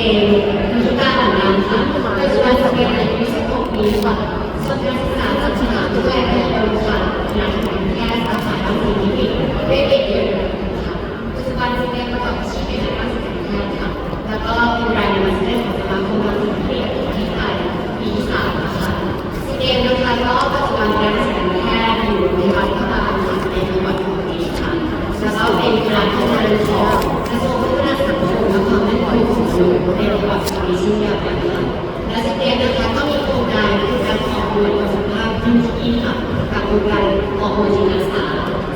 มทุกการเหมือนกันค่ะปัจจุบันสเกมอายุ16ปีค่ะส่วนการศึกษาจากมหาวิทยาลัยมหิดลค่ะคณะทางการแพทย์สาขาทางสิ่งนิติได้เอกเยอะค่ะปัจจุบันสเกมประกอบอาชีพเป็นนัการศึกษา และสเกมนะคะก็มีโครงการคือการออกหน่วยสุขภาพที่ที่ค่ะกับโครงการออกหน่วยจินาสา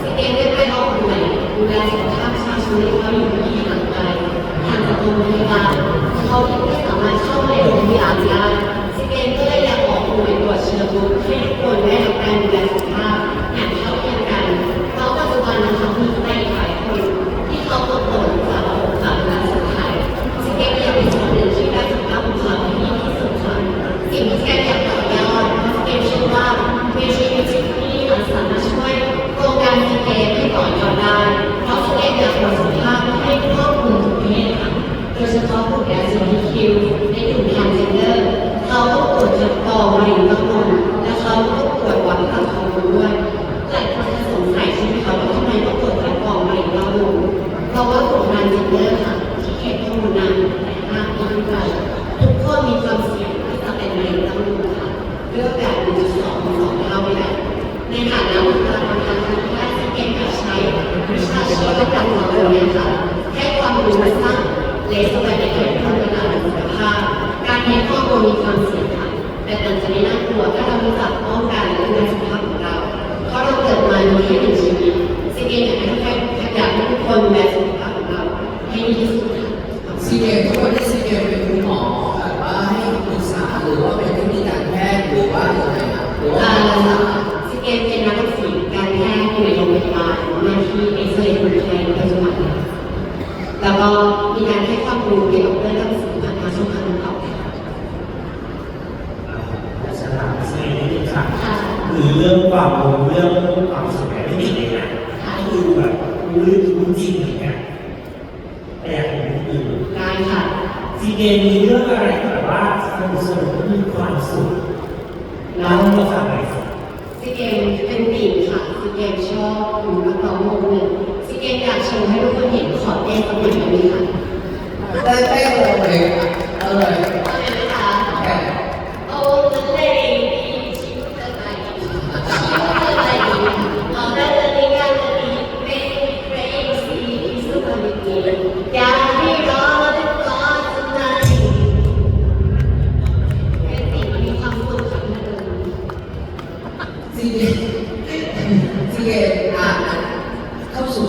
สเกมได้ไปออกหน่วยดูแลสุขภาพประชาชนที่เขาอยู่ที่ห่างไกลทางจากโรงพยาบาลเขาไม่สามารถเข้าไปโรงพยาบาลได้สเกมก็เลยอยากออกหน่วยตรวจเชื้อโรคให้ทุกคนได้รับ ให้ความรู้และสร้างเลสไปในการพัฒนาสุขภาพ การเรียนข้อมูลมีความเสี่ยงค่ะแต่มันจะไม่น่ากลัวถ้าเรารู้จักป้องกันและดูแลสุขภาพของเราเพราะเราเกิดมามีแค่หนึ่งชีวิตสิ่งเองอยากให้ทุกคนอยากให้ทุกคนดูแลสุขภาพของเราให้ดีที่สุดค่ะซีเกมทุกวันนี้ซีเกมเป็นคุณหมอแบบว่าให้ปรึกษาหรือว่าเป็นทคนิคการแพทย์หรือว่าอย่างไรครับหรือว่าอ่ารักษาสิเองเป็นนักศึกษาการแพทย์อยู่ในโรงพยาบาลหน้าที่เอ็กซเรย์คนไข้ในปัจจุบันแล้วก็มีการให้ความรู้เกี่ยวกับเรื่องการสื่อผ่านทางช่องทางต่างๆค่ะ สถานที่นี้ค่ะ คือเรื่องความรู้เรื่องความสุขแบบไม่ติดเลยนะคือแบบรู้ลึกรู้จริงอย่างเงี้ยแต่อยากเห็นคนอื่นได้ค่ะซีเกมมีเรื่องอะไรที่แบบว่าสนุกสนุกมีความสุขเล่าให้เราฟังหน่อยสิซีเกมเป็นปีกค่ะซีเกมชอบดูนักร้องวงหนึ่งซีเกมอยากโชว์ให้ทุกคนเห็นขอเต้นสักหน่อยได้ไหมคะได้แป้งเลยเอาเลยเอา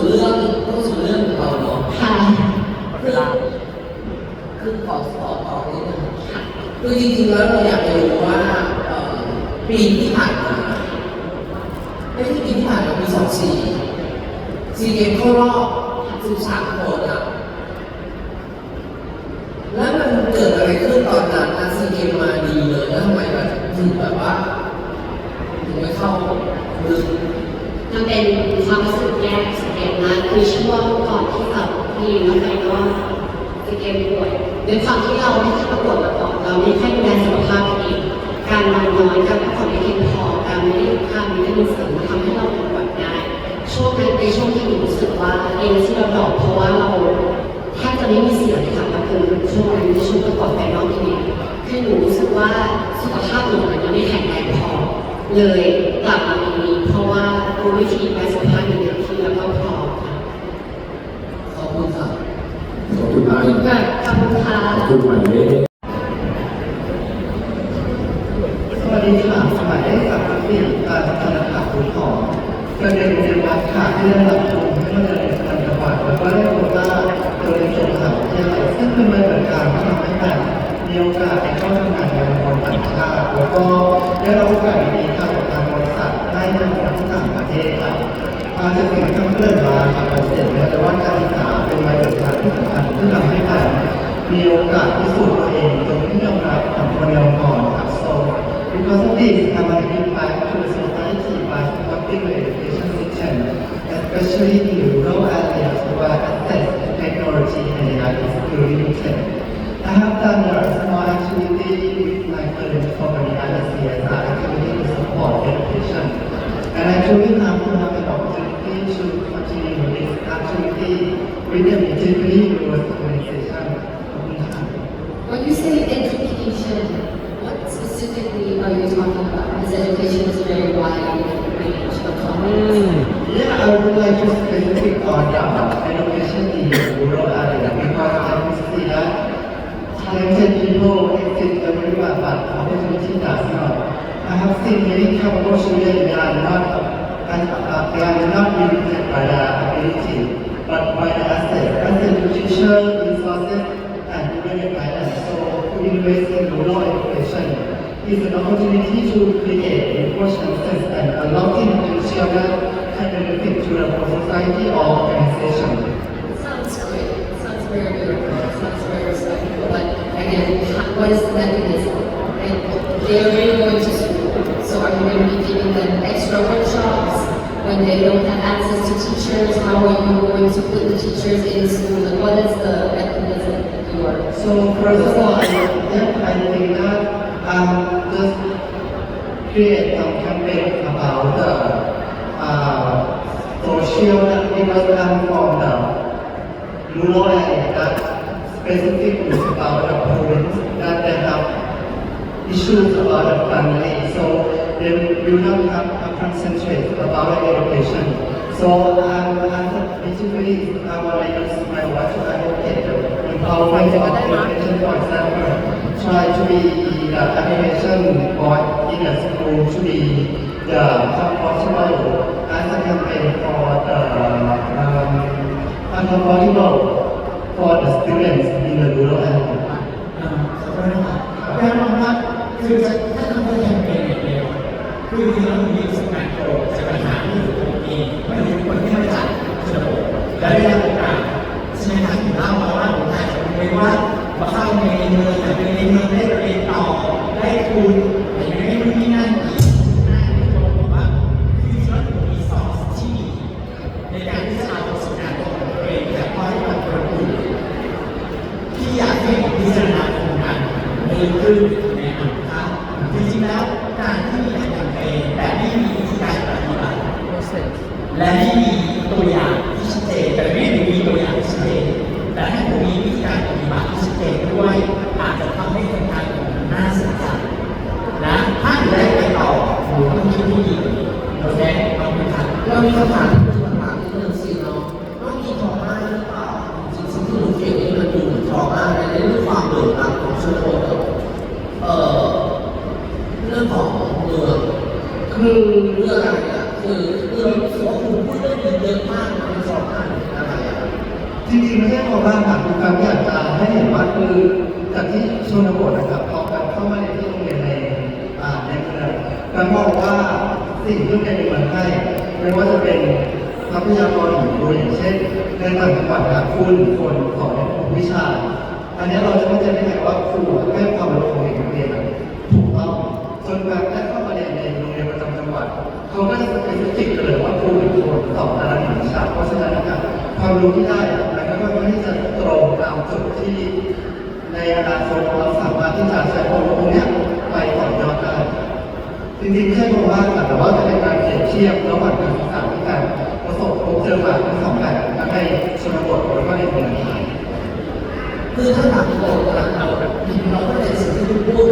สู่เรื่องเข้าสู่เรื่องของเราเนาะค่ะคือคือขอขอต่อนิดนึงคือจริงๆแล้วเราอยากจะรู้ว่าปีที่ผ่านมาไม่ใช่ปีที่ผ่านมาปีสองสี่ซีเกมเข้ารอบสิบสามคนอะแล้วมันเกิดอะไรขึ้นตอนนั้นนะซีเกมมาดีเลยแล้วทำไมแบบถึงแบบว่าถึงไม่เข้าลึก มันเป็นความรู้สึกแย่สเกมนะคือช่วงก่อนที่แบบมีแล้วไปก็สเกมป่วยด้วยความ ที่เราไม่เคยประกวดมาก่อนเราไม่เคยดูแลสุขภาพตัวเองการนอนน้อยการพักผ่อนไม่เพียงพอการไม่ได้ทานวิตามินเสริมทำให้เราป่วยได้ช่วงนั้นเป็นช่วงที่หนูรู้สึกว่าเองที่เราดรอกเพราะว่าเราแทบจะไม่มีเสียงค่ะมันคือช่วงนั้นในช่วงประกอบไฟนอลทีวีคือหนูรู้สึกว่าสุขภาพหนูมันยังไม่แข็งแรงพอเลยกลับมาตรงนี้เพราะว่ารู้วิธีการสุขภาพอย่างเดียวที่แล้วก็พร้อมค่ะ ขอบคุณค่ะ ขอบคุณ มากขอบคุณค่ะขอบคุณหมายเลขสวัสดีค่ะสมัยได้สับเปลี่ยนการพัฒนาขาคุณหอมประเด็นรียนวัดค่ะที่ได้รับทุนให้มาเรียนต่างจังหวัดแล้วก็ได้โควต้าโดยจบมหาวิทยาลัยซึ่งเป็นบริการที่ทำให้แบบมีโอกาสได้เข้าทำงานในองค์กรต่างชาติแล้วก็ได้รับโอกาสดีๆค่ะจากทางบริษัทได้ทำงานที่ต่างประเทศค่ะ มาจากสิ่งที่เกิดมาค่ะเราเสร็จแล้วแต่ว่าการศึกษาเป็นบริการที่สำคัญที่ทำให้แบบมีโอกาสพิสูจน์ตัวเองจนที่ยอมรับของคนในองค์กรค่ะ so Because of this, have an impact to the society by supporting the education system, especially in rural areas where access to technology and AI is still limited. I have activity with my current company as a CSR activity to support education. And I truly have to have When you say education, what specifically are you talking about? Because education is a very wide range of topics. Mm. Yeah, I would like to specific on about education in rural area because I see that talented people exist everywhere, but opportunity does not. I have seen many couple children that are not, uh, they are not limited by their ability, but by the assets to resources, and the guidance. So to in education is an opportunity to create equal chances and potential that can benefit to the society or organization. Sounds great. Sounds very. Sounds very respectful. But again, what is the mechanism? And they are really going to school. So are you going to be giving them extra workshops when they don't have access teachers? How are you going to put the teachers in school? And what is the mechanism that you are? So first of all, I, think that um, just create a campaign about the uh, social because I'm from the rural area that specific is about the province that they have issues about the family. So they do not have a concentrate about the education. So I'm, I'm basically I want to use my work to advocate the empowerment of education, for example, try to be the education board in the school to be the possible as a campaign for the um, uncomfortable for the students in the rural area. แน่นอนว่าคือจะถ้าทำเป็นแคมเปญอย่างเดียวคือจริงๆแล้วมีประสบการณ์ตรงจากปัญหาที่อยู่ตรงนี้ไม่ใช่คนที่มาจากชนบท และได้รับโอกาสใช่ไหมครับถึงเล่ามาว่าผมอาจจะเป็นว่ามาเข้าในเมืองแต่ในเมืองได้เรียนต่อได้ทุนอย่างไม่นั่นอีกน่าจะบอกว่าคือจริงๆแล้วผมมีซอสที่ในการที่จะเอาประสบการณ์ตรงของตัวเองแต่พอให้กับคนอื่นที่อยากให้พิจารณาโครงการดีขึ้นแนะนำครับจริงๆแล้วการที่มีแคมเปญแต่ไม่มีวิธีการปฏิบัติและไม่มีตัวอย่างที่ชัดเจน ตัวอย่างที่ชัดเจนแต่ถ้าผมมีวิธีการปฏิบัติที่ชัดเจนด้วยอาจจะทำให้โครงการของผมน่าสนใจนะถ้าอยู่ได้ไปต่อผมต้องคิดที่ดีโอเคขอบคุณครับเรามีคำถามที่คำถามที่หนึ่งสิเนาะว่ามีทอม่าหรือเปล่าจริงๆที่หนูเขียนนี่มันดูเหมือนทอม่าในเรื่องความเหลื่อมล้ำของชนบทเอ่อเรื่องของเมืองคือเรื่องอะไรอะคือเรารู้สึกว่าคุณพูดเรื่องนี้เยอะมากนะในทอม่าหรืออะไรอะ จริงๆไม่ใช่ควบ้านค่ะคือการอยากจะให้เห็นว่าคือจากที่ชนบทนะครับพอการเข้ามาในที่โรงเรียนในอ่าในเมืองการมองว่าสิ่งที่โรงเรียนในเมืองให้ไม่ว่าจะเป็นทรัพยากรหรือครูอย่างเช่นในต่างจังหวัดครับครูหรือคนสอนในกลุ่มวิชา อันนี้เราจะไม่จะได้ไงว่าครูให้ความรู้ของเด็กนักเรียนถูกต้องจนการได้เข้ามาเรียนในโรงเรียนประจำจังหวัดเขาก็จะเป็นฟิกเลยว่าครูหรือคนสอนแต่ละหนึ่งวิชาเพราะฉะนั้นนะครับความรู้ที่ได้ ที่จะตรงตามจุดที่ในอนาคตเราสามารถที่จะใช้ความรู้เนี้ยไปต่อยอดได้จริงๆไม่ใช่โครงบ้านค่ะแต่ว่าจะเป็นการเปรียบเทียบระหว่างการศึกษาที่การประสบพบเจอมาทั้งสองแบบทั้งในชนบทแล้วก็ในเมืองไทยคือถ้าถามตรงนะเราเราก็จะสิ่งที่พูด